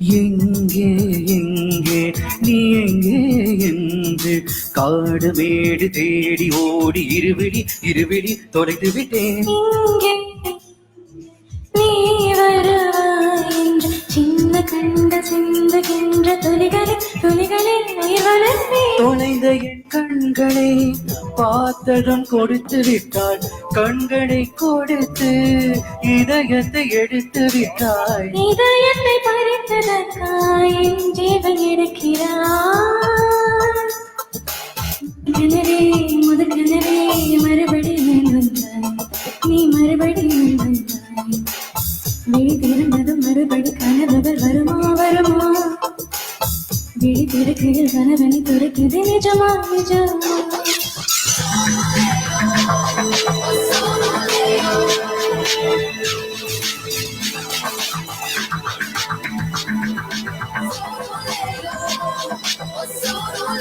எங்கே எங்கே நீ எங்கே என்று காடு மேடு தேடி ஓடி இருவிழி இருவிழி தொலைத்து விட்டேன். சின்ன கண்ட சிந்துகின்ற உயிர் வளர்ந்தேன் தொலைந்த என் கண்களை பார்த்ததும் கொடுத்து விட்டாள் கண்களை கொடுத்து இதயத்தை எடுத்து இதயத்தை பறித்ததற்காய் என் ஜீவன் எடுக்கிறாய் கிணறே முதல் கிணறே வந்தாய். நீ மறுபடியும் வந்தாய். விழி திறந்ததும் மறுபடி கனவுகள் வருமா வருமா? விழி திறக்கையில் கனவனை துறக்குது நிஜமா நிஜமா?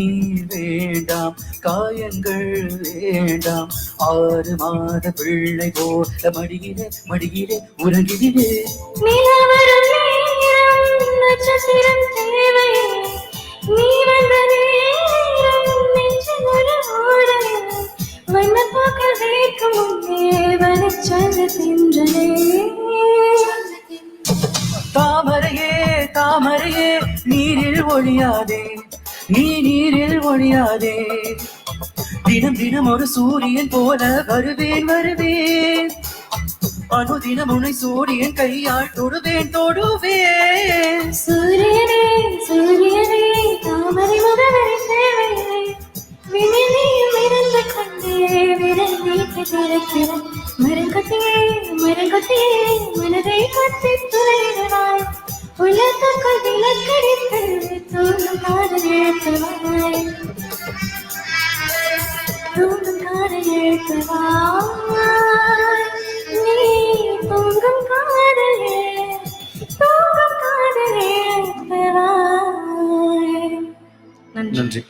கண்ணீர் வேண்டாம் காயங்கள் வேண்டாம். ஆறு மாத பிள்ளை போல மடியிலே மடியிலே நேரம் நட்சத்திரம் தேவை. நீ வந்த தாமரையே தாமரையே நீரில் ஒழியாதே நீ நீரில் ஒழியாதே. தினம் தினம் ஒரு சூரியன் போல வருவேன் வருவேன். அனுதினம் உனை சூரியன் கையால் தொடுவேன் தொடுவேன். சூரியனே சூரியனே தாமரை முதலை தேவையில்லை. விண்ணிலையும் இருந்து கொண்டே விரல் நீட்டி மனதை விளக்கடித்து তোমার তোমার